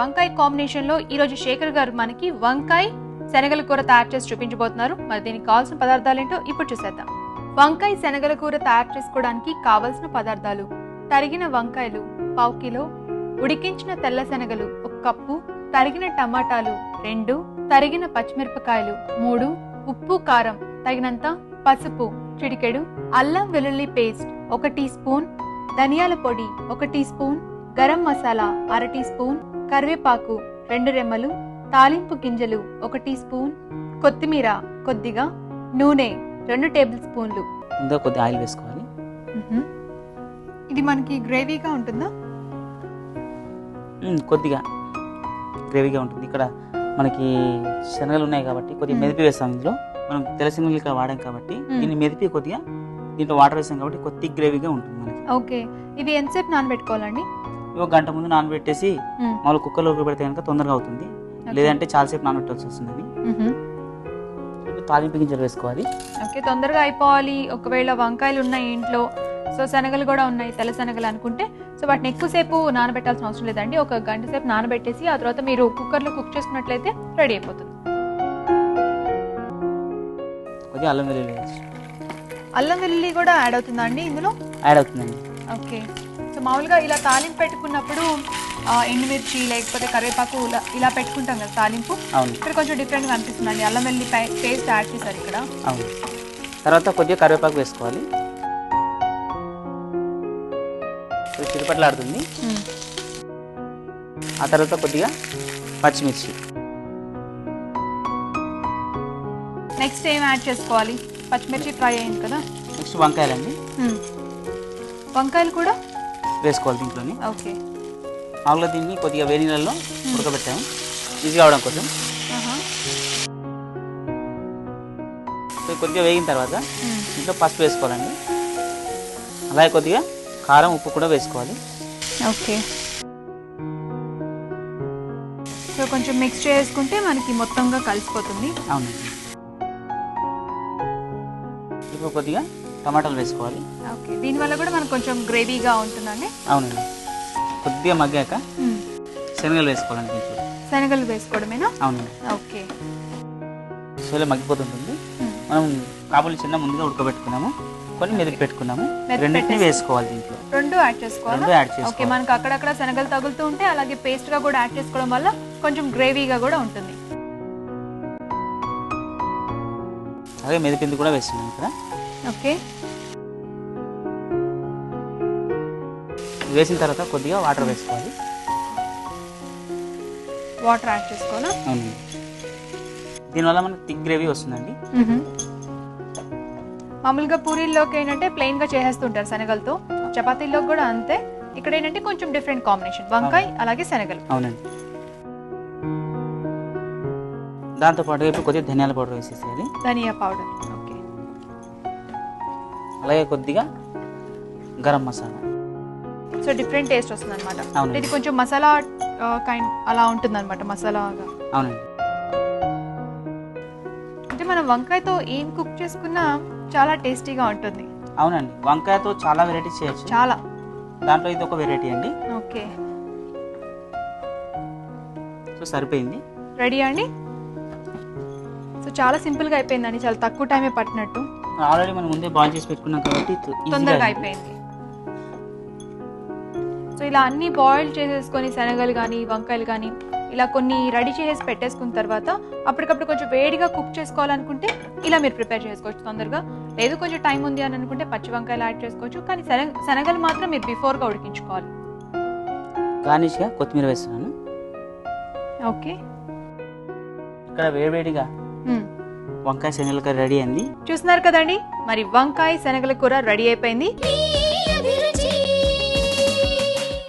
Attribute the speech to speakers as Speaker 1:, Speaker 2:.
Speaker 1: వంకాయ కాంబినేషన్లో ఈ రోజు శేఖర్ గారు మనకి వంకాయ శనగల కూర తయారు చేసి చూపించబోతున్నారు. మరి దీనికి కావాల్సిన పదార్థాలు ఏంటో ఇప్పుడు చూసేద్దాం. వంకాయ శనగల కూర తయారు చేసుకోవడానికి కావలసిన పదార్థాలు. తరిగిన వంకాయలు పావు కిలో ఉడికించిన తెల్ల శనగలు ఒక కప్పు తరిగిన టమాటాలు రెండు తరిగిన పచ్చిమిరపకాయలు మూడు ఉప్పు కారం తగినంత పసుపు చిడికెడు అల్లం వెల్లుల్లి పేస్ట్ ఒక టీ స్పూన్ ధనియాల పొడి ఒక టీ స్పూన్ గరం మసాలా అర టీ స్పూన్ కరివేపాకు రెండు రెమ్మలు తాలింపు గింజలు ఒక టీ స్పూన్ కొత్తిమీర కొద్దిగా నూనె రెండు టేబుల్ స్పూన్లు.
Speaker 2: ముందుగా కొద్దిగా ఆయిల్ వేసుకోవాలి.
Speaker 1: ఇది మనకి గ్రేవీగా ఉంటుందా?
Speaker 2: కొద్దిగా గ్రేవీగా ఉంటుంది. ఇక్కడ మనకి శనగలు ఉన్నాయి కాబట్టి కొద్దిగా. మెదిపి వేస్తాం ఇందులో. మనం ఇక్కడ వాడాం కాబట్టి. దీన్ని మెదిపి కొద్దిగా దీంట్లో వాటర్ వేస్తాం కాబట్టి కొద్ది గ్రేవీగా ఉంటుంది మనకి.
Speaker 1: ఓకే. ఇవి ఎంతసేపు నానబెట్టుకోవాలండి?
Speaker 2: ఒక గంట ముందు నానబెట్టేసి
Speaker 1: మ్మ్.
Speaker 2: మామూలు కుక్కర్లో పెడితే కనుక తొందరగా అవుతుంది. లేదంటే చాలాసేపు నానబెట్టాల్సి వస్తుంది తాలింపు గింజలు వేసుకోవాలి.
Speaker 1: ఓకే తొందరగా అయిపోవాలి. ఒకవేళ వంకాయలు ఉన్నాయి ఇంట్లో సో శనగలు కూడా ఉన్నాయి తెల్ల శనగలు అనుకుంటే సో వాటిని ఎక్కువసేపు నానబెట్టాల్సిన అవసరం లేదండి. ఒక గంట సేపు నానబెట్టేసి ఆ తర్వాత మీరు కుక్కర్లో కుక్ చేసుకున్నట్లయితే రెడీ అయిపోతుంది.
Speaker 2: కొద్దిగా అల్లం వెల్లుల్లి
Speaker 1: అల్లం వెల్లుల్లి కూడా యాడ్ అవుతుందా అండి ఇందులో?
Speaker 2: యాడ్ అవుతుందండి.
Speaker 1: ఓకే. సో మామూలుగా ఇలా తాలింపు పెట్టుకున్నప్పుడు ఎండుమిర్చి లేకపోతే కరివేపాకు ఇలా- ఇలా పెట్టుకుంటాం కదా తాలింపు.
Speaker 2: అవును.
Speaker 1: ఇక్కడ కొంచెం డిఫరెంట్గా అనిపిస్తుందండి. అల్లం వెల్లుల్లి పేస్ట్ యాడ్ చేశారు ఇక్కడ.
Speaker 2: అవును. తర్వాత కొద్దిగా కరివేపాకు వేసుకోవాలి. చిరుపట్లాడుతుంది. ఆ తర్వాత కొద్దిగా పచ్చిమిర్చి.
Speaker 1: నెక్స్ట్ ఏం యాడ్ చేసుకోవాలి? పచ్చిమిర్చి ఫ్రై అయింది కదా.
Speaker 2: నెక్స్ట్ వంకాయలండి.
Speaker 1: వంకాయలు కూడా
Speaker 2: వేసుకోవాలి దీంట్లోని.
Speaker 1: ఓకే.
Speaker 2: మామూలుగా దీన్ని కొద్దిగా వేడి నీళ్ళల్లో ఉడకబెట్టాము. ఈజీగా అవడం కోసం. సో కొద్దిగా వేగిన తర్వాత. దీంట్లో పసుపు వేసుకోవాలండి. అలాగే కొద్దిగా కారం ఉప్పు కూడా వేసుకోవాలి.
Speaker 1: ఓకే. సో కొంచెం మిక్స్ చేసుకుంటే మనకి మొత్తంగా కలిసిపోతుంది.
Speaker 2: అవునండి ఇప్పుడు కొద్దిగా టమాటాలు వేసుకోవాలి.
Speaker 1: ఓకే దీనివల్ల కూడా మనకు కొంచెం గ్రేవీగా ఉంటుందండి?
Speaker 2: అవునండి. కొద్దిగా మగ్గాక. శనగలు వేసుకోవాలండి దీంట్లో.
Speaker 1: శనగలు వేసుకోవడమేనా?
Speaker 2: అవునండి.
Speaker 1: ఓకే.
Speaker 2: సో ఇలా మగ్గిపోతుంటుంది. మనం కాబులి చిన్న ముందుగా ఉడకబెట్టుకున్నాము. కొన్ని మెదిపి పెట్టుకున్నాము. రెండింటిని వేసుకోవాలి దీంట్లో.
Speaker 1: రెండు యాడ్ చేసుకోవాలా?
Speaker 2: రెండు యాడ్
Speaker 1: ఓకే
Speaker 2: చేసుకోవాలి
Speaker 1: మనకు అక్కడక్కడ శనగలు తగులుతూ ఉంటే అలాగే పేస్ట్గా కూడా యాడ్ చేసుకోవడం వల్ల కొంచెం గ్రేవీగా కూడా ఉంటుంది.
Speaker 2: అలాగే మెదిపింది కూడా వేస్తున్నాం ఇక్కడ.
Speaker 1: ఓకే.
Speaker 2: వేసిన తర్వాత కొద్దిగా వాటర్ వేసుకోవాలి.
Speaker 1: వాటర్ యాడ్ చేసుకోవాలా
Speaker 2: దీనివల్ల మనకి థిక్ గ్రేవీ వస్తుందండి.
Speaker 1: మ్మ్. మామూలుగా పూరీల్లోకి ఏంటంటే ప్లెయిన్గా చేసేస్తుంటారు శనగలతో. చపాతీల్లోకి కూడా అంతే. ఇక్కడ ఏంటంటే కొంచెం డిఫరెంట్ కాంబినేషన్. వంకాయ అలాగే శనగలు.
Speaker 2: అవునండి. దాంతోపాటు ఇప్పుడు కొద్దిగా ధనియాల పౌడర్ వేసేసేయాలి.
Speaker 1: ధనియా పౌడర్.
Speaker 2: అలాగే కొద్దిగా garam masala.
Speaker 1: So different taste వస్తుంది అనమాట. ఇది కొంచెం మసాలా కైండ్ అలా ఉంటుంది అనమాట మసాలాగా.
Speaker 2: అవునండి.
Speaker 1: అంటే మనం వంకాయతో ఏం కుక్ చేసుకున్నా చాలా టేస్టీగా ఉంటుంది.
Speaker 2: అవునండి. వంకాయతో చాలా వెరైటీస్ చేయొచ్చు.
Speaker 1: చాలా.
Speaker 2: దాంట్లో ఇది ఒక వెరైటీ అండి.
Speaker 1: ఓకే.
Speaker 2: సో సరిపోయింది.
Speaker 1: రెడీ అండి? సో చాలా సింపుల్గా అయిపోయిందండి. చాలా తక్కువ టైమే పట్టినట్టు.
Speaker 2: ఆల్రెడీ మనం ముందే బాయిల్ చేసి పెట్టుకున్నాం కాబట్టి
Speaker 1: తొందరగా. అయిపోయింది. సో ఇలా అన్ని బాయిల్ చేసేసుకొని శనగలు కానీ వంకాయలు కానీ ఇలా కొన్ని రెడీ చేసేసి పెట్టేసుకున్న తర్వాత అప్పటికప్పుడు కొంచెం వేడిగా కుక్ చేసుకోవాలనుకుంటే ఇలా మీరు ప్రిపేర్ చేసుకోవచ్చు తొందరగా. లేదు కొంచెం టైం ఉంది అని అనుకుంటే పచ్చి వంకాయలు యాడ్ చేసుకోవచ్చు. కానీ శనగ శనగలు మాత్రం మీరు బిఫోర్గా ఉడికించుకోవాలి.
Speaker 2: గార్నిష్గా కొత్తిమీర వేస్తున్నాను.
Speaker 1: ఓకే.
Speaker 2: ఇక్కడ వేడివేడిగా. వంకాయ శనగల కర్రీ రెడీ అయింది.
Speaker 1: చూస్తున్నారు కదండి? మరి వంకాయ శనగల కూర రెడీ అయిపోయింది.